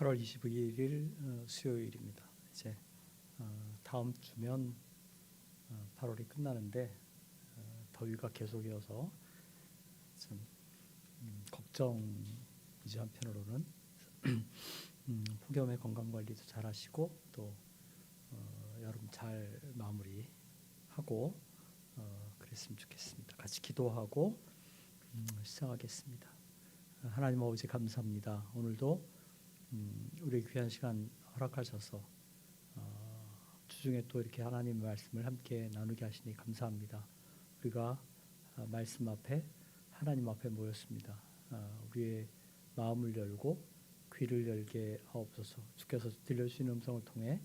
8월 22일 어, 수요일입니다. 이제 어, 다음 주면 어, 8월이 끝나는데 어, 더위가 계속이어서 좀 음, 걱정이지 한편으로는 음, 폭염의 건강 관리도 잘 하시고 또 어, 여름 잘 마무리하고 어, 그랬으면 좋겠습니다. 같이 기도하고 음, 시작하겠습니다. 하나님 아버지 감사합니다. 오늘도 음, 우리 귀한 시간 허락하셔서 어, 주중에 또 이렇게 하나님 말씀을 함께 나누게 하시니 감사합니다. 우리가 어, 말씀 앞에 하나님 앞에 모였습니다. 어, 우리의 마음을 열고 귀를 열게 하옵소서. 주께서 들려주시는 음성을 통해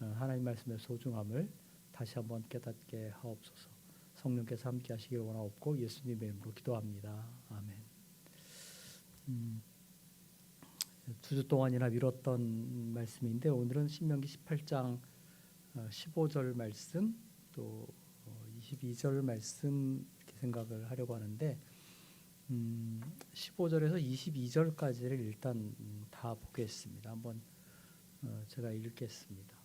어, 하나님 말씀의 소중함을 다시 한번 깨닫게 하옵소서. 성령께서 함께 하시길 원하옵고 예수님의 이름으로 기도합니다. 아멘. 음, 두 주 동안이나 미뤘던 말씀인데 오늘은 신명기 18장 15절 말씀 또 22절 말씀 이렇게 생각을 하려고 하는데 음, 15절에서 22절까지를 일단 음, 다 보겠습니다. 한번 어, 제가 읽겠습니다.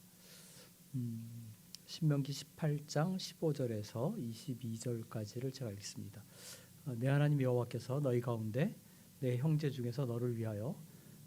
음, 신명기 18장 15절에서 22절까지를 제가 읽습니다. 어, 내 하나님 여호와께서 너희 가운데 내 형제 중에서 너를 위하여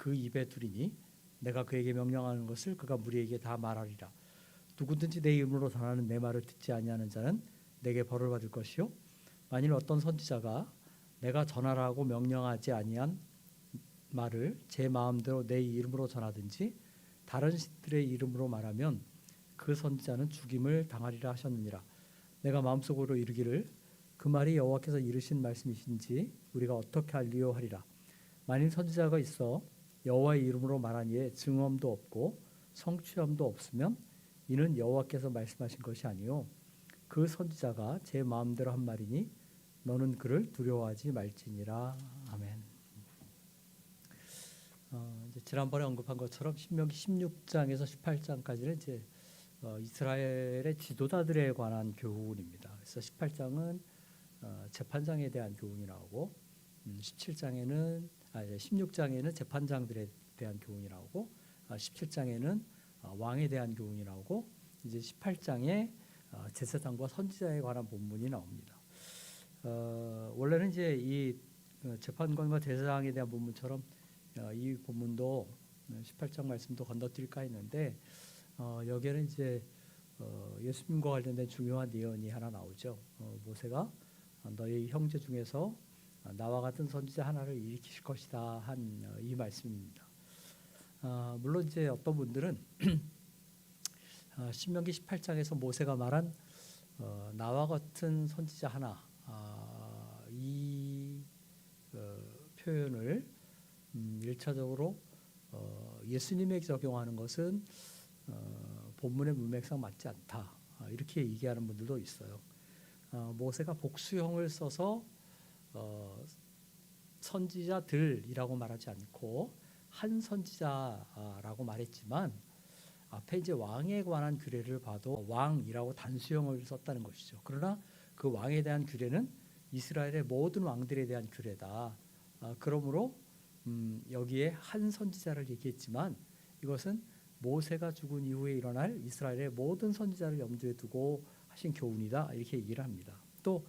그 입에 두리니 내가 그에게 명령하는 것을 그가 무리에게 다 말하리라. 누구든지 내 이름으로 전하는 내 말을 듣지 아니하는 자는 내게 벌을 받을 것이요. 만일 어떤 선지자가 내가 전하라고 명령하지 아니한 말을 제 마음대로 내 이름으로 전하든지 다른 신들의 이름으로 말하면 그 선지자는 죽임을 당하리라 하셨느니라. 내가 마음속으로 이르기를 그 말이 여호와께서 이르신 말씀이신지 우리가 어떻게 알리요 하리라. 만일 선지자가 있어 여호와의 이름으로 말하니에 증언도 없고 성취함도 없으면 이는 여호와께서 말씀하신 것이 아니요 그 선지자가 제 마음대로 한 말이니 너는 그를 두려워하지 말지니라 아멘. 어, 이제 지난번에 언급한 것처럼 신명기 16장에서 18장까지는 이제 어, 이스라엘의 지도자들에 관한 교훈입니다. 그래서 18장은 어, 재판장에 대한 교훈이 나오고 음, 17장에는 아, 16장에는 재판장들에 대한 교훈이 나오고 아, 17장에는 어, 왕에 대한 교훈이 나오고 이제 18장에 어, 제사장과 선지자에 관한 본문이 나옵니다. 어, 원래는 이제 이 어, 재판관과 제사장에 대한 본문처럼 어, 이 본문도 18장 말씀도 건너뛸까 했는데 어, 여기에는 이제 어, 예수님과 관련된 중요한 예언이 하나 나오죠. 어, 모세가 너희 형제 중에서 나와 같은 선지자 하나를 일으키실 것이다 한 이 말씀입니다. 아, 물론 이제 어떤 분들은 아, 신명기 18장에서 모세가 말한 어, 나와 같은 선지자 하나 아, 이 어, 표현을 음, 일차적으로 어, 예수님에게 적용하는 것은 어, 본문의 문맥상 맞지 않다 아, 이렇게 얘기하는 분들도 있어요. 어, 모세가 복수형을 써서 어, 선지자들이라고 말하지 않고 한 선지자라고 말했지만 앞에 이제 왕에 관한 규례를 봐도 왕이라고 단수형을 썼다는 것이죠. 그러나 그 왕에 대한 규례는 이스라엘의 모든 왕들에 대한 규례다. 아, 그러므로 음, 여기에 한 선지자를 얘기했지만 이것은 모세가 죽은 이후에 일어날 이스라엘의 모든 선지자를 염두에 두고 하신 교훈이다 이렇게 얘기를 합니다. 또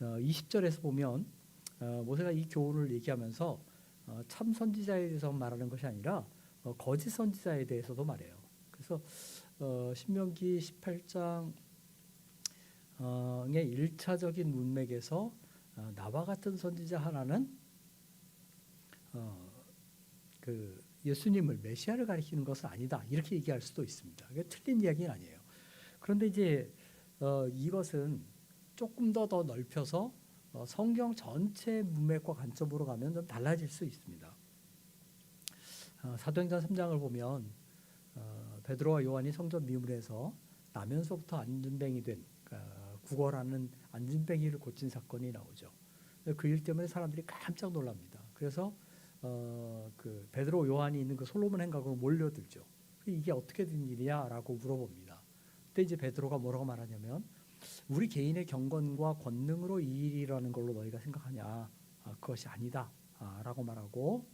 어, 20절에서 보면 어, 모세가 이 교훈을 얘기하면서 어, 참 선지자에 대해서 말하는 것이 아니라 어, 거짓 선지자에 대해서도 말해요. 그래서 어, 신명기 18장 의 일차적인 문맥에서 어, 나와 같은 선지자 하나는 어, 그 예수님을 메시아를 가리키는 것은 아니다 이렇게 얘기할 수도 있습니다. 이게 틀린 이야기는 아니에요. 그런데 이제 어, 이것은 조금 더 더 넓혀서 어, 성경 전체 문맥과 관점으로 가면 좀 달라질 수 있습니다. 어, 사도행전 3장을 보면 어, 베드로와 요한이 성전 미문에서 나면서부터 안진뱅이 된 어, 구걸하는 안진뱅이를 고친 사건이 나오죠. 그 일 때문에 사람들이 깜짝 놀랍니다. 그래서 어, 그 베드로 요한이 있는 그 솔로몬 행각으로 몰려들죠. 이게 어떻게 된 일이야라고 물어봅니다. 그때 이제 베드로가 뭐라고 말하냐면 우리 개인의 경건과 권능으로 이 일이 일어나는 걸로 너희가 생각하냐? 아, 그것이 아니다.라고 말하고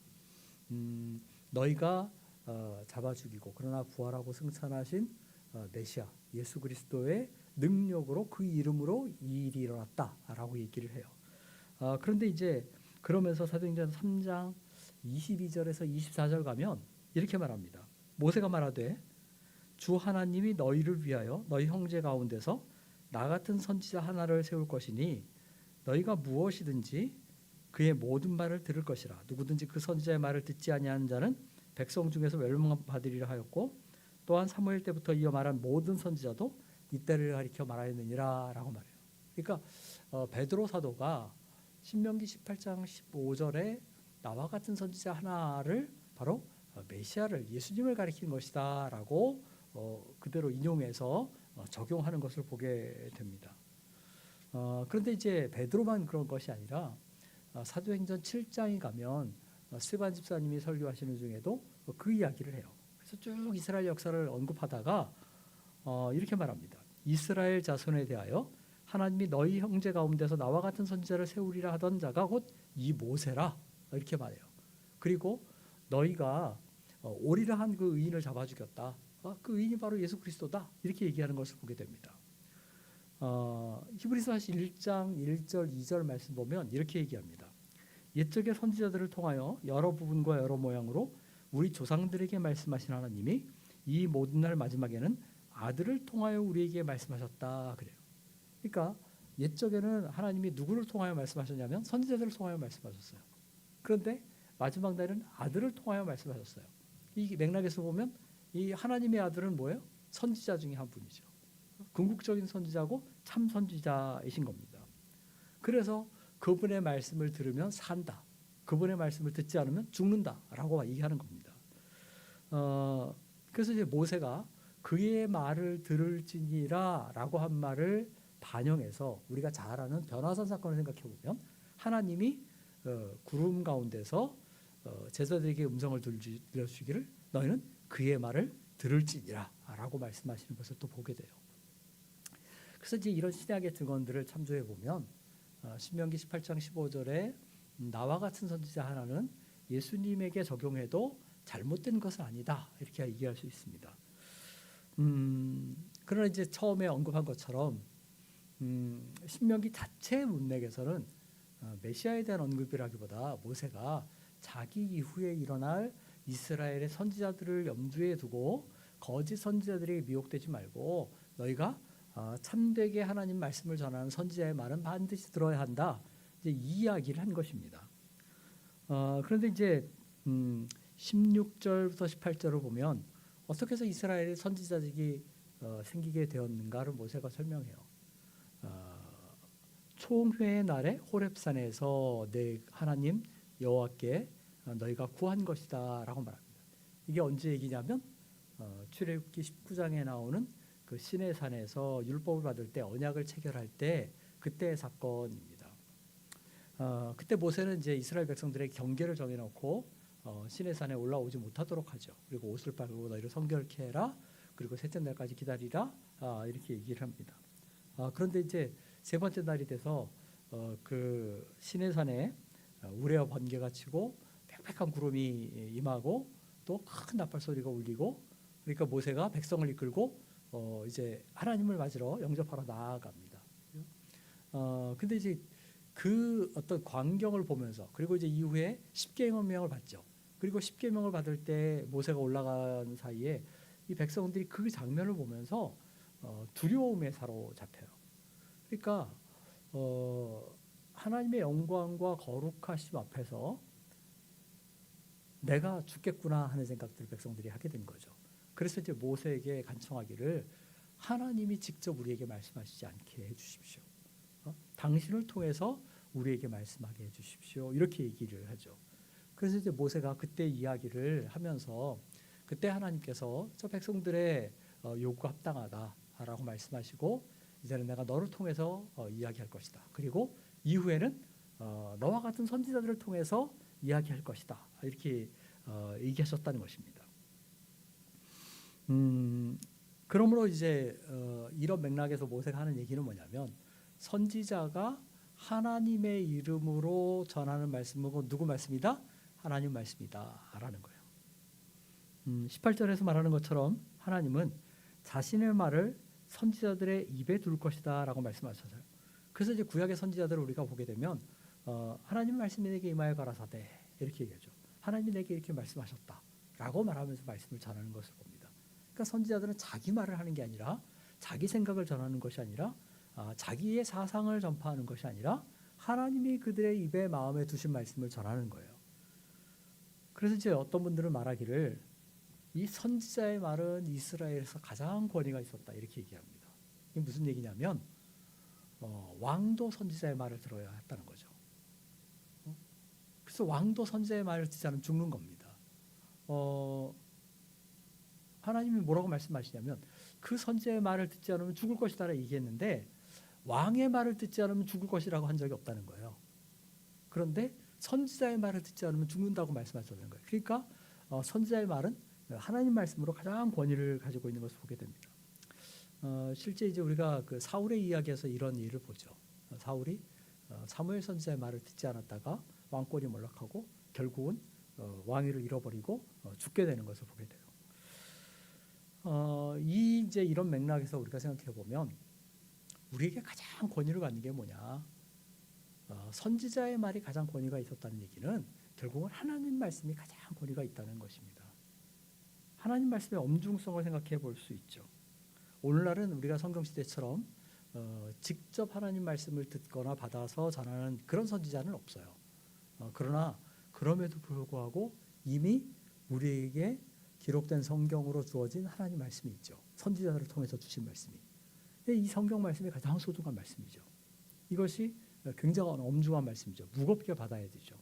음, 너희가 어, 잡아 죽이고 그러나 부활하고 승천하신 어, 메시아 예수 그리스도의 능력으로 그 이름으로 이 일이 일어났다 라고 얘기를 해요. 어, 그런데 이제 그러면서 사도행전 3장 22절에서 24절 가면 이렇게 말합니다. 모세가 말하되 주 하나님이 너희를 위하여 너희 형제 가운데서 나 같은 선지자 하나를 세울 것이니 너희가 무엇이든지 그의 모든 말을 들을 것이라 누구든지 그 선지자의 말을 듣지 아니하는 자는 백성 중에서 멸망받으리라 하였고 또한 사무엘 때부터 이어 말한 모든 선지자도 이때를 가리켜 말하였느니라라고 말해요. 그러니까 어, 베드로 사도가 신명기 18장 15절에 나와 같은 선지자 하나를 바로 어, 메시아를 예수님을 가리키는 것이다라고 어, 그대로 인용해서 어, 적용하는 것을 보게 됩니다. 어, 그런데 이제 베드로만 그런 것이 아니라 어, 사도행전 7장에 가면 어, 스반 집사님이 설교하시는 중에도 어, 그 이야기를 해요. 그래서 쭉 이스라엘 역사를 언급하다가 어, 이렇게 말합니다. 이스라엘 자손에 대하여 하나님이 너희 형제 가운데서 나와 같은 선지자를 세우리라 하던 자가 곧 이 모세라 이렇게 말해요. 그리고 너희가 어, 오리라 한 그 의인을 잡아 죽였다. 어, 그 의인이 바로 예수 그리스도다. 이렇게 얘기하는 것을 보게 됩니다. 어, 히브리서 1장 1절 2절 말씀 보면 이렇게 얘기합니다. 옛적의 선지자들을 통하여 여러 부분과 여러 모양으로 우리 조상들에게 말씀하신 하나님이 이 모든 날 마지막에는 아들을 통하여 우리에게 말씀하셨다 그래요. 그러니까 옛적에는 하나님이 누구를 통하여 말씀하셨냐면 선지자들을 통하여 말씀하셨어요. 그런데 마지막 날은 아들을 통하여 말씀하셨어요. 이 맥락에서 보면 이 하나님의 아들은 뭐예요? 선지자 중에 한 분이죠. 궁극적인 선지자고 참 선지자이신 겁니다. 그래서 그분의 말씀을 들으면 산다. 그분의 말씀을 듣지 않으면 죽는다라고 얘기하는 겁니다. 어, 그래서 이제 모세가 그의 말을 들을지니라라고 한 말을 반영해서 우리가 잘 아는 변화산 사건을 생각해 보면 하나님이 어, 구름 가운데서 어, 제자들에게 음성을 들려주기를 너희는 그의 말을 들을지니라 라고 말씀하시는 것을 또 보게 돼요. 그래서 이제 이런 신약의 증언들을 참조해 보면 어, 신명기 18장 15절에 나와 같은 선지자 하나는 예수님에게 적용해도 잘못된 것은 아니다 이렇게 얘기할 수 있습니다. 음, 그러나 이제 처음에 언급한 것처럼 음, 신명기 자체 문맥에서는 어, 메시아에 대한 언급이라기보다 모세가 자기 이후에 일어날 이스라엘의 선지자들을 염두에 두고 거짓 선지자들에게 미혹되지 말고 너희가 어, 참되게 하나님 말씀을 전하는 선지자의 말은 반드시 들어야 한다. 이제 이 이야기를 한 것입니다. 어, 그런데 이제 음, 16절부터 18절을 보면 어떻게 해서 이스라엘의 선지자들이 어, 생기게 되었는가를 모세가 설명해요. 어, 총회의 날에 호렙산에서 내 하나님 여호와께 어, 너희가 구한 것이다 라고 말합니다. 이게 언제 얘기냐면 어, 출애굽기 19장에 나오는 그 시내 산에서 율법을 받을 때 언약을 체결할 때 그때의 사건입니다. 어, 그때 모세는 이제 이스라엘 백성들의 경계를 정해놓고 어, 시내 산에 올라오지 못하도록 하죠. 그리고 옷을 빨고 너희를 성결케 해라. 그리고 셋째 날까지 기다리라. 아, 이렇게 얘기를 합니다. 아, 그런데 이제 세 번째 날이 돼서 어, 그 시내 산에 어, 우레와 번개가 치고 빽빽한 구름이 임하고 또 큰 나팔 소리가 울리고 그러니까 모세가 백성을 이끌고 어, 이제 하나님을 맞으러 영접하러 나아갑니다. 어, 근데 이제 그 어떤 광경을 보면서 그리고 이제 이후에 십계명을 받죠. 그리고 십계명을 받을 때 모세가 올라간 사이에 이 백성들이 그 장면을 보면서 어, 두려움에 사로잡혀요. 그러니까 어, 하나님의 영광과 거룩하심 앞에서 내가 죽겠구나 하는 생각들을 백성들이 하게 된 거죠. 그래서 이제 모세에게 간청하기를 하나님이 직접 우리에게 말씀하시지 않게 해주십시오. 어? 당신을 통해서 우리에게 말씀하게 해주십시오. 이렇게 얘기를 하죠. 그래서 이제 모세가 그때 이야기를 하면서 그때 하나님께서 저 백성들의 어, 요구 합당하다라고 말씀하시고 이제는 내가 너를 통해서 어, 이야기할 것이다. 그리고 이후에는 어, 너와 같은 선지자들을 통해서 이야기할 것이다. 이렇게 어, 얘기하셨다는 것입니다. 음, 그러므로 이제 어, 이런 맥락에서 모세가 하는 얘기는 뭐냐면 선지자가 하나님의 이름으로 전하는 말씀은 누구 말씀이다? 하나님 말씀이다라는 거예요. 음, 18절에서 말하는 것처럼 하나님은 자신의 말을 선지자들의 입에 둘 것이다라고 말씀하셨어요. 그래서 이제 구약의 선지자들을 우리가 보게 되면 어, 하나님 말씀이 내게 임하여 가라사대 이렇게 얘기하죠. 하나님이 내게 이렇게 말씀하셨다라고 말하면서 말씀을 전하는 것을 봅니다. 그러니까 선지자들은 자기 말을 하는 게 아니라 자기 생각을 전하는 것이 아니라 아, 자기의 사상을 전파하는 것이 아니라 하나님이 그들의 입에 마음에 두신 말씀을 전하는 거예요. 그래서 이제 어떤 분들은 말하기를 이 선지자의 말은 이스라엘에서 가장 권위가 있었다 이렇게 얘기합니다. 이게 무슨 얘기냐면 어, 왕도 선지자의 말을 들어야 했다는 거죠. 어? 그래서 왕도 선지자의 말을 듣지 않으면 죽는 겁니다. 어, 하나님이 뭐라고 말씀하시냐면 그 선지자의 말을 듣지 않으면 죽을 것이다라 얘기했는데 왕의 말을 듣지 않으면 죽을 것이라고 한 적이 없다는 거예요. 그런데 선지자의 말을 듣지 않으면 죽는다고 말씀하셨다는 거예요. 그러니까 어, 선지자의 말은 하나님 말씀으로 가장 권위를 가지고 있는 것을 보게 됩니다. 어, 실제 이제 우리가 그 사울의 이야기에서 이런 일을 보죠. 어, 사울이 어, 사무엘 선지자의 말을 듣지 않았다가 왕권이 몰락하고 결국은 어, 왕위를 잃어버리고 어, 죽게 되는 것을 보게 돼요. 어, 이 이제 이런 맥락에서 우리가 생각해 보면 우리에게 가장 권위를 갖는 게 뭐냐? 어, 선지자의 말이 가장 권위가 있었다는 얘기는 결국은 하나님 말씀이 가장 권위가 있다는 것입니다. 하나님 말씀의 엄중성을 생각해 볼 수 있죠. 오늘날은 우리가 성경 시대처럼 어, 직접 하나님 말씀을 듣거나 받아서 전하는 그런 선지자는 없어요. 어, 그러나 그럼에도 불구하고 이미 우리에게 기록된 성경으로 주어진 하나님 말씀이 있죠. 선지자들을 통해서 주신 말씀이. 이 성경 말씀이 가장 소중한 말씀이죠. 이것이 굉장한 엄중한 말씀이죠. 무겁게 받아야 되죠.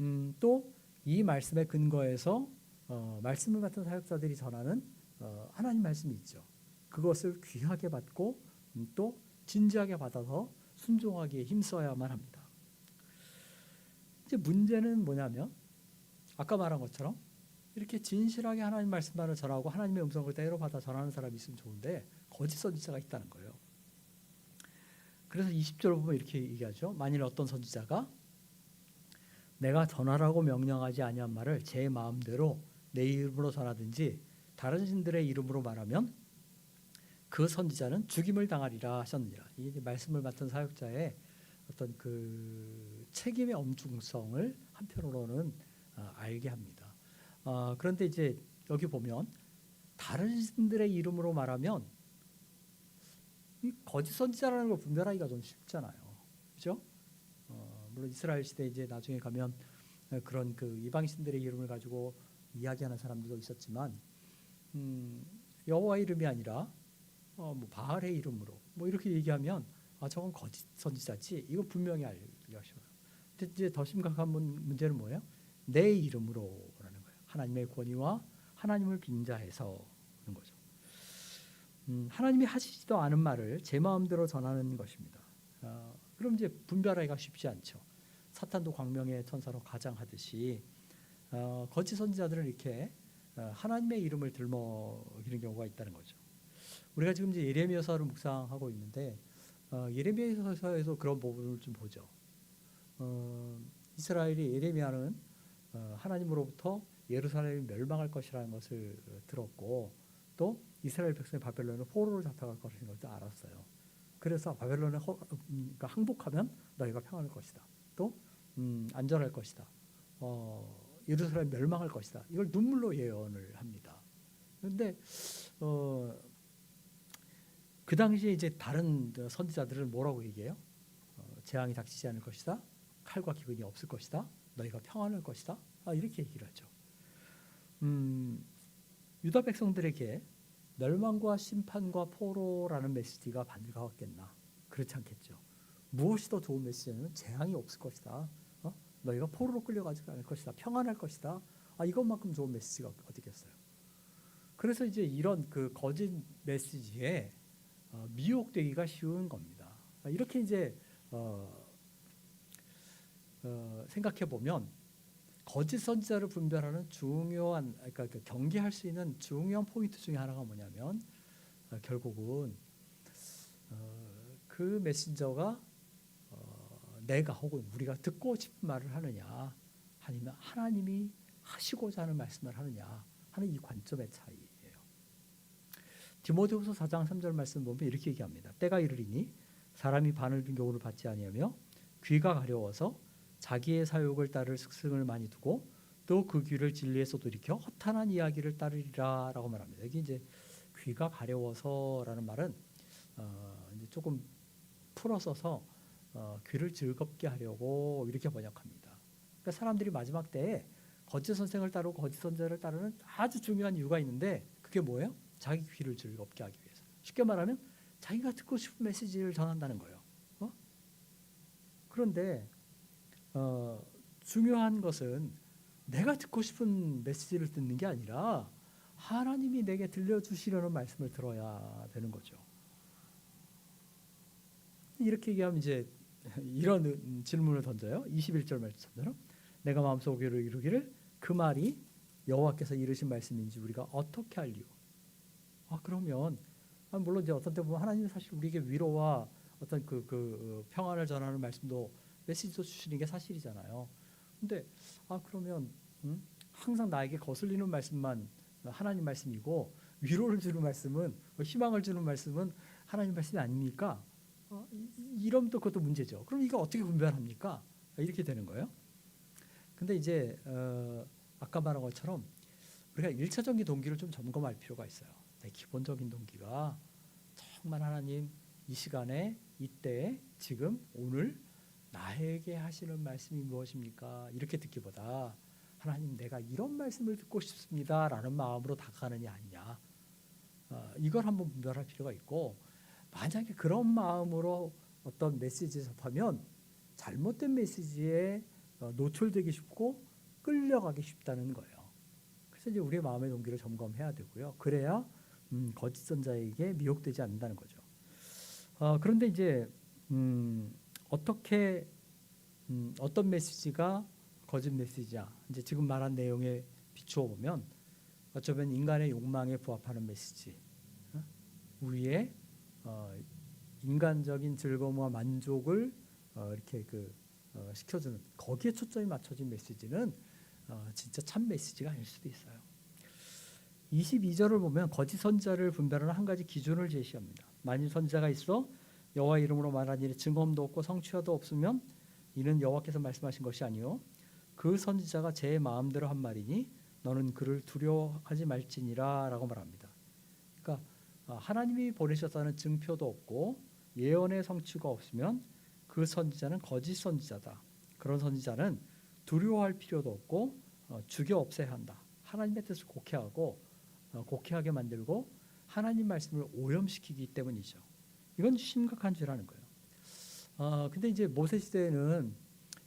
음, 또이 말씀의 근거에서 어, 말씀을 맡은 사역자들이 전하는 어, 하나님 말씀이 있죠. 그것을 귀하게 받고 음, 또 진지하게 받아서 순종하기에 힘써야만 합니다. 이제 문제는 뭐냐면 아까 말한 것처럼 이렇게 진실하게 하나님 말씀만을 전하고 하나님의 음성을 때로 받아 전하는 사람이 있으면 좋은데 거짓 선지자가 있다는 거예요. 그래서 20절 보면 이렇게 얘기하죠. 만일 어떤 선지자가 내가 전하라고 명령하지 아니한 말을 제 마음대로 내 이름으로 전하든지 다른 신들의 이름으로 말하면 그 선지자는 죽임을 당하리라 하셨느니라. 이게 말씀을 맡은 사역자의 어떤 그 책임의 엄중성을 한편으로는 아, 알게 합니다. 아, 그런데 이제 여기 보면 다른 신들의 이름으로 말하면 이 거짓 선지자라는 걸 분별하기가 좀 쉽잖아요. 그죠? 어, 물론 이스라엘 시대 이제 나중에 가면 그런 그 이방 신들의 이름을 가지고 이야기하는 사람들도 있었지만 음, 여호와 이름이 아니라 어, 뭐 바알의 이름으로 뭐 이렇게 얘기하면 아 저건 거짓 선지자지 이거 분명히 알려셔요. 이제 더 심각한 문제는 뭐예요? 내 이름으로라는 거예요. 하나님의 권위와 하나님을 빙자해서 하는 거죠. 음, 하나님이 하시지도 않은 말을 제 마음대로 전하는 것입니다. 어, 그럼 이제 분별하기가 쉽지 않죠. 사탄도 광명의 천사로 가장하듯이 어, 거짓 선지자들은 이렇게 어, 하나님의 이름을 들먹이는 경우가 있다는 거죠. 우리가 지금 이제 예레미야서를 묵상하고 있는데 어, 예레미야서에서 그런 부분을 좀 보죠. 어, 이스라엘이 예레미야는 어, 하나님으로부터 예루살렘이 멸망할 것이라는 것을 들었고 또 이스라엘 백성이 바벨론에 포로로 잡혀갈 것인 것도 알았어요. 그래서 바벨론에 허, 음, 그러니까 항복하면 너희가 평안할 것이다. 또 음, 안전할 것이다. 어, 예루살렘 멸망할 것이다. 이걸 눈물로 예언을 합니다. 그런데 어, 그 당시에 이제 다른 선지자들은 뭐라고 얘기해요? 어, 재앙이 닥치지 않을 것이다. 칼과 기근이 없을 것이다. 너희가 평안할 것이다. 아, 이렇게 얘기를 하죠. 음, 유다 백성들에게 멸망과 심판과 포로라는 메시지가 반가웠겠나? 그렇지 않겠죠. 무엇이 더 좋은 메시지냐면 재앙이 없을 것이다. 어? 너희가 포로로 끌려가지 않을 것이다. 평안할 것이다. 아 이것만큼 좋은 메시지가 어디겠어요. 그래서 이제 이런 그 거짓 메시지에 어, 미혹되기가 쉬운 겁니다. 아, 이렇게 이제 어, 어, 생각해 보면 거짓 선지자를 분별하는 중요한 그러니까 그 경계할 수 있는 중요한 포인트 중에 하나가 뭐냐면 어, 결국은 어, 그 메신저가 어, 내가 혹은 우리가 듣고 싶은 말을 하느냐 아니면 하나님이 하시고자 하는 말씀을 하느냐 하는 이 관점의 차이예요. 디모데후서 4장 3절 말씀 보면 이렇게 얘기합니다. 때가 이르리니 사람이 바늘 든 교훈을 받지 아니하며 귀가 가려워서 자기의 사욕을 따를 습승을 많이 두고 또 그 귀를 진리에서 돌이켜 허탄한 이야기를 따르리라라고 말합니다. 여기 이제 귀가 가려워서라는 말은 어, 이제 조금 풀어서서 어, 귀를 즐겁게 하려고 이렇게 번역합니다. 그러니까 사람들이 마지막 때에 거짓 선생을 따르고 거짓 선자를 따르는 아주 중요한 이유가 있는데 그게 뭐예요? 자기 귀를 즐겁게 하기 위해서. 쉽게 말하면 자기가 듣고 싶은 메시지를 전한다는 거예요. 어? 그런데 어, 중요한 것은 내가 듣고 싶은 메시지를 듣는 게 아니라 하나님이 내게 들려주시려는 말씀을 들어야 되는 거죠. 이렇게 얘기하면 이제 이런 질문을 던져요. 21절 말씀처럼 내가 마음속으로 이르기를 그 말이 여호와께서 이르신 말씀인지 우리가 어떻게 알리오? 아 그러면 아, 물론 이제 어떤 때 보면 하나님이 사실 우리에게 위로와 어떤 그, 그 평안을 전하는 말씀도 메시지도 주시는 게 사실이잖아요. 근데 아 그러면 음? 항상 나에게 거슬리는 말씀만 하나님 말씀이고 위로를 주는 말씀은 뭐 희망을 주는 말씀은 하나님 말씀이 아닙니까? 어, 이- 이러면 또 그것도 문제죠. 그럼 이거 어떻게 분별합니까? 이렇게 되는 거예요. 근데 이제 어, 아까 말한 것처럼 우리가 일차적인 동기를 좀 점검할 필요가 있어요. 내 기본적인 동기가 정말 하나님 이 시간에 이때 지금 오늘 나에게 하시는 말씀이 무엇입니까? 이렇게 듣기보다 하나님 내가 이런 말씀을 듣고 싶습니다라는 마음으로 다가가느냐 아니냐 어, 이걸 한번 분별할 필요가 있고 만약에 그런 마음으로 어떤 메시지를 접하면 잘못된 메시지에 어, 노출되기 쉽고 끌려가기 쉽다는 거예요. 그래서 이제 우리의 마음의 동기를 점검해야 되고요. 그래야 음, 거짓 선자에게 미혹되지 않는다는 거죠. 어, 그런데 이제 음, 어떻게 음, 어떤 메시지가 거짓 메시지야? 이제 지금 말한 내용에 비추어 보면 어쩌면 인간의 욕망에 부합하는 메시지, 어? 우리의 어, 인간적인 즐거움과 만족을 어, 이렇게 그 어, 시켜주는 거기에 초점이 맞춰진 메시지는 어, 진짜 참 메시지가 아닐 수도 있어요. 22절을 보면 거짓 선자를 분별하는 한 가지 기준을 제시합니다. 만일 선자가 있어 여호와 이름으로 일에 증언도 없고 성취도 없으면 이는 여호와께서 말씀하신 것이 아니요 그 선지자가 제 마음대로 한 말이니 너는 그를 두려워하지 말지니라라고 말합니다. 그러니까 아, 하나님이 보내셨다는 증표도 없고 예언의 성취가 없으면 그 선지자는 거짓 선지자다. 그런 선지자는 두려워할 필요도 없고 어, 죽여 없애야 한다. 하나님의 뜻을 곡해하고 어, 곡해하게 만들고 하나님 말씀을 오염시키기 때문이죠. 이건 심각한 죄라는 거예요. 어, 근데 이제 모세 시대에는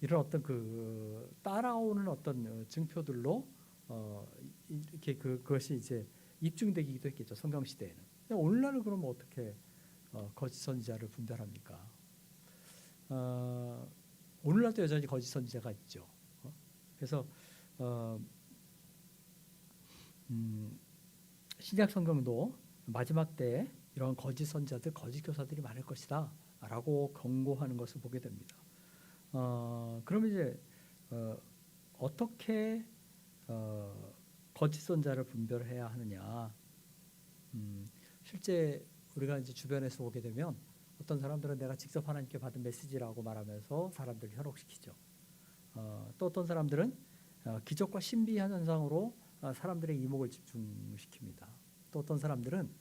이런 어떤 그 따라오는 어떤 어, 증표들로 어, 이- 이렇게 그 그것이 이제 입증되기도 했겠죠. 성경 시대에는. 오늘날은 그러면 어떻게 어, 거짓 선지자를 분별합니까? 어, 오늘날도 여전히 거짓 선지자가 있죠. 어? 그래서 어, 음, 신약 성경도 마지막 때 이런 거짓 선자들, 거짓 교사들이 많을 것이다 라고 경고하는 것을 보게 됩니다. 어, 그러면 이제 어, 어떻게 어, 거짓 선자를 분별해야 하느냐? 음, 실제 우리가 이제 주변에서 보게 되면 어떤 사람들은 내가 직접 하나님께 받은 메시지라고 말하면서 사람들을 현혹시키죠. 어, 또 어떤 사람들은 어, 기적과 신비한 현상으로 어, 사람들의 이목을 집중시킵니다. 또 어떤 사람들은 어,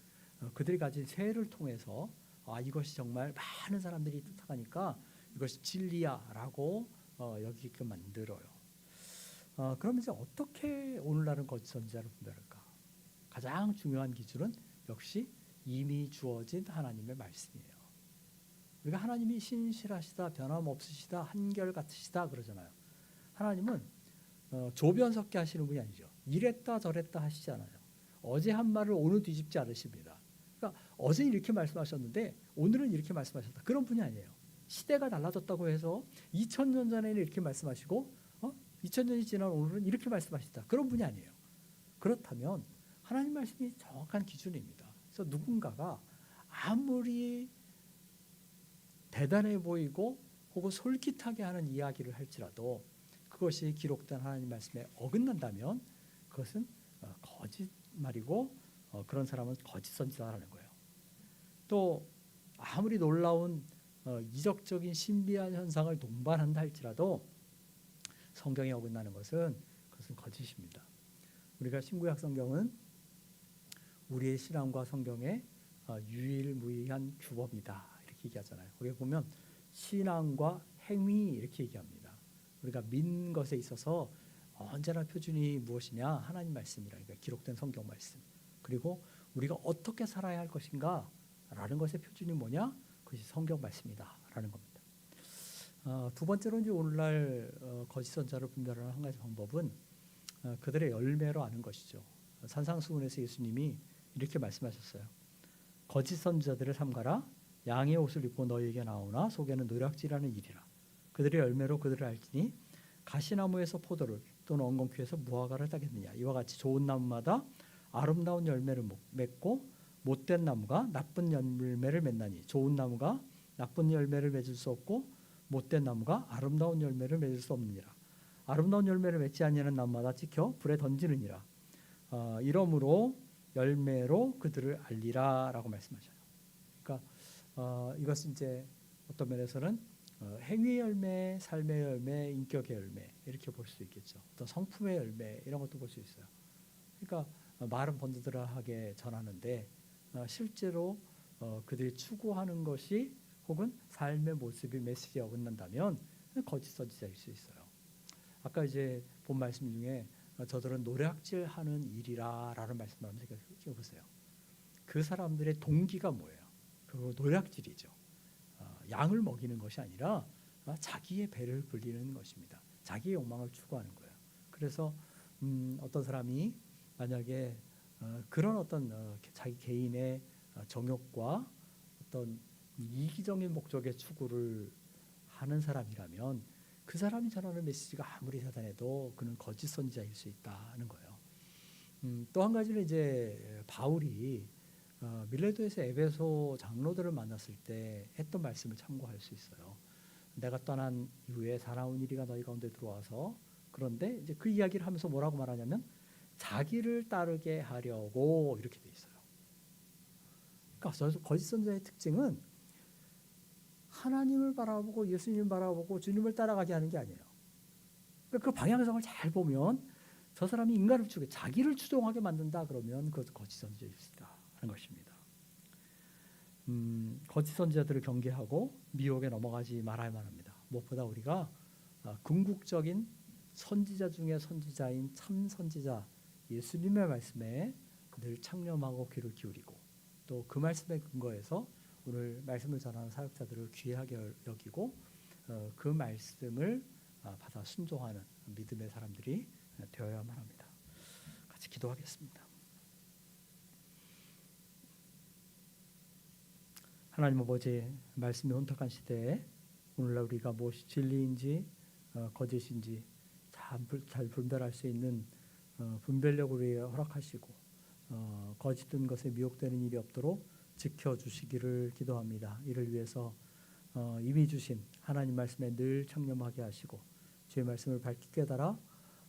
그들이 가진 세를 통해서 아 이것이 정말 많은 사람들이 따라가니까 이것이 진리야라고 어, 여기게끔 만들어요. 어, 그럼 이제 어떻게 오늘날은 거짓 선지자를 분별할까? 가장 중요한 기준은 역시 이미 주어진 하나님의 말씀이에요. 우리가 하나님이 신실하시다, 변함없으시다, 한결같으시다 그러잖아요. 하나님은 어, 조변 섞게 하시는 분이 아니죠. 이랬다 저랬다 하시잖아요. 어제 한 말을 오늘 뒤집지 않으십니다. 어제 이렇게 말씀하셨는데 오늘은 이렇게 말씀하셨다. 그런 분이 아니에요. 시대가 달라졌다고 해서 2000년 전에는 이렇게 말씀하시고 어? 2000년이 지난 오늘은 이렇게 말씀하시다. 그런 분이 아니에요. 그렇다면 하나님 말씀이 정확한 기준입니다. 그래서 누군가가 아무리 대단해 보이고 혹은 솔깃하게 하는 이야기를 할지라도 그것이 기록된 하나님 말씀에 어긋난다면 그것은 어, 거짓말이고 어, 그런 사람은 거짓 선지자라는 거예요. 또 아무리 놀라운 어, 이적적인 신비한 현상을 동반한다 할지라도 성경에 어긋나는 것은 그것은 거짓입니다. 우리가 신구약 성경은 우리의 신앙과 성경의 어, 유일무이한 규범이다 이렇게 얘기하잖아요. 거기에 보면 신앙과 행위 이렇게 얘기합니다. 우리가 믿는 것에 있어서 언제나 표준이 무엇이냐 하나님 말씀이라니까 기록된 성경 말씀. 그리고 우리가 어떻게 살아야 할 것인가 라는 것의 표준이 뭐냐? 그것이 성경 말씀이다 라는 겁니다. 어, 두 번째로 이제 오늘날 어, 거짓 선자를 분별하는 한 가지 방법은 어, 그들의 열매로 아는 것이죠. 산상수훈에서 예수님이 이렇게 말씀하셨어요. 거짓 선자들을 삼가라. 양의 옷을 입고 너희에게 나오나 속에는 노략질하는 일이라. 그들의 열매로 그들을 알지니 가시나무에서 포도를 또는 엉겅퀴에서 무화과를 따겠느냐. 이와 같이 좋은 나무마다 아름다운 열매를 맺고 못된 나무가 나쁜 열매를 맺나니 좋은 나무가 나쁜 열매를 맺을 수 없고 못된 나무가 아름다운 열매를 맺을 수 없느니라. 아름다운 열매를 맺지 아니하는 나무마다 찍혀 불에 던지느니라. 어, 이러므로 열매로 그들을 알리라라고 말씀하셔요. 그러니까 어, 이것은 이제 어떤 면에서는 어, 행위 열매, 삶의 열매, 인격의 열매 이렇게 볼 수 있겠죠. 어떤 성품의 열매 이런 것도 볼 수 있어요. 그러니까 어, 말은 번듯하게 전하는데 어, 실제로 어, 그들이 추구하는 것이 혹은 삶의 모습이 메시지에 어긋난다면 거짓 선지자일 수 있어요. 아까 이제 본 말씀 중에 어, 저들은 노략질하는 일이라라는 말씀을 한번 생각해 보세요. 그 사람들의 동기가 뭐예요? 그 노략질이죠. 어, 양을 먹이는 것이 아니라 어, 자기의 배를 불리는 것입니다. 자기의 욕망을 추구하는 거예요. 그래서 음, 어떤 사람이 만약에 어, 그런 어떤 어, 자기 개인의 어, 정욕과 어떤 이기적인 목적의 추구를 하는 사람이라면 그 사람이 전하는 메시지가 아무리 대단해도 그는 거짓 선지자일 수 있다는 거예요. 음, 또한 가지는 이제 바울이 어, 밀레도에서 에베소 장로들을 만났을 때 했던 말씀을 참고할 수 있어요. 내가 떠난 이후에 사나운 일이가 너희 가운데 들어와서 그런데 이제 그 이야기를 하면서 뭐라고 말하냐면 자기를 따르게 하려고 이렇게 돼 있어요. 그러니까 거짓 선자의 특징은 하나님을 바라보고 예수님을 바라보고 주님을 따라가게 하는 게 아니에요. 그러니까 그 방향성을 잘 보면 저 사람이 인간을 추구, 자기를 추종하게 만든다 그러면 그것 거짓 선지자일 수 있다 하는 것입니다. 음, 거짓 선지자들을 경계하고 미혹에 넘어가지 말아야만 합니다. 무엇보다 우리가 아, 궁극적인 선지자 중에 선지자인 참 선지자 예수님의 말씀에 늘 창념하고 귀를 기울이고 또 그 말씀에 근거해서 오늘 말씀을 전하는 사역자들을 귀하게 여기고 어, 그 말씀을 아, 받아 순종하는 믿음의 사람들이 되어야만 합니다. 같이 기도하겠습니다. 하나님 아버지 말씀이 혼탁한 시대에 오늘날 우리가 무엇이 진리인지 어, 거짓인지 잘 분별할 수 있는 어, 분별력을 우리에게 허락하시고 어, 거짓된 것에 미혹되는 일이 없도록 지켜주시기를 기도합니다. 이를 위해서 어, 이미 주신 하나님 말씀에 늘 창념하게 하시고 주의 말씀을 밝히 깨달아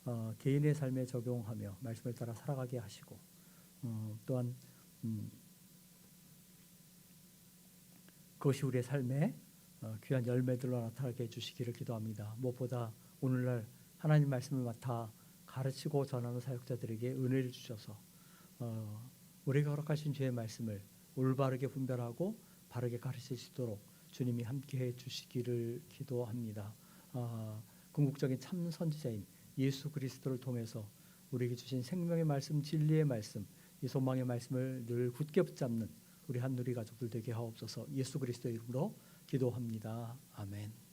어, 개인의 삶에 적용하며 말씀을 따라 살아가게 하시고 어, 또한 음, 그것이 우리의 삶에 어, 귀한 열매들로 나타나게 해주시기를 기도합니다. 무엇보다 오늘날 하나님 말씀을 맡아 가르치고 전하는 사역자들에게 은혜를 주셔서 어, 우리가 허락하신 주의 말씀을 올바르게 분별하고 바르게 가르칠 수 있도록 주님이 함께해 주시기를 기도합니다. 아, 궁극적인 참 선지자인 예수 그리스도를 통해서 우리에게 주신 생명의 말씀, 진리의 말씀, 이 소망의 말씀을 늘 굳게 붙잡는 우리 한누리 가족들 되게 하옵소서. 예수 그리스도의 이름으로 기도합니다. 아멘.